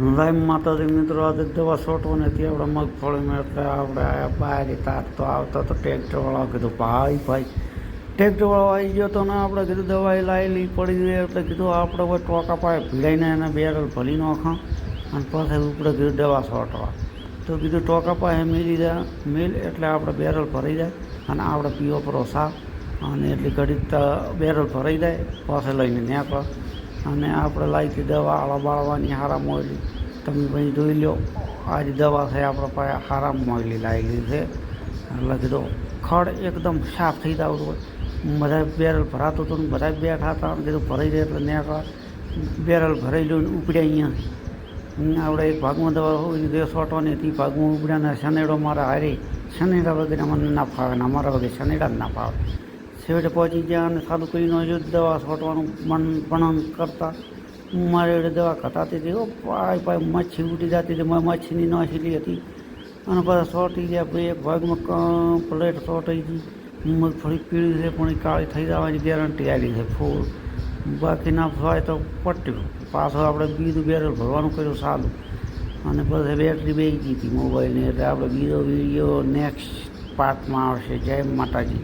Lime માતાજી મિત્રો, આજે દવા છોટવાની હતી આપણે મગફળી મેળતા આપણે બહાર તાર તો આવતા તો ટ્રેક્ટરવાળા કીધું, ભાઈ ભાઈ ટ્રેક્ટરવાળો આવી ગયો તો ને આપણે કીધું દવાઈ લાવેલી પડી ગઈ, એટલે કીધું આપણે કોઈ ટોકા પાસે ભીડાઈને એને બેરલ ભરી નાખા અને પાછા ઉપડે કીધું દવા છોટવા. તો કીધું, ટોકા પાસે મેલી જાય મેલ, એટલે આપણે બેરલ ભરી જાય અને આપણે પીઓ પરો સાફ અને એટલી ઘડી બેરલ ભરાઈ જાય પાસે લઈને નીકળો અને આપણે લાવી દવા આળા બાળવાની હારા મોયલી તમે ભાઈ જોઈ લો આ જ દવા છે આપણા પાસે હારા મોયલી લાવેલી છે. એટલે કીધું, ખડ એકદમ સાફ થઈ જતું હોય બધા બેરલ ભરાતું હતું ને બધા બેઠા હતા કીધું, ભરાઈ જાય એટલે નીકળા. બેરલ ભરાઈ લો ને ઉપડ્યા અહીંયા. આપણે એક ભાગમાં દવા હોય દે સોટવાની હતી ભાગમાં ઉપડ્યા ને શનેડો મારા હારી. શનેડા વગેરે મને ના ફાવે ને અમારા વગેરે શનેડા જ ના ફાવે. છેવટે પહોંચી ગયા અને સારું કરી નાખ્યું દવા છોટવાનું મન પણ કરતા. મારે એડે દવા ખતાતી હતી. ઓ પાય પાય મચ્છી ઉડી જતી હતી. મેં મચ્છીની નાખેલી હતી. અને પાછા સોટી ગયા. ભાઈ એક ભાગમાં કમ્પ્લેટ સોટાઈ ગઈ. મગફળી પીળી છે પણ કાળી થઈ જવાની ગેરંટી આવી છે. ફૂલ. બાકી ના થાય તો પટ્યું પાછું આપણે બીજું બેરલ ભરવાનું કર્યું સારું અને પછી બેટરી બે ગઈ હતી મોબાઈલની એટલે આપણે બીજો વીડિયો નેક્સ્ટ પાર્ટમાં આવશે. જય માતાજી.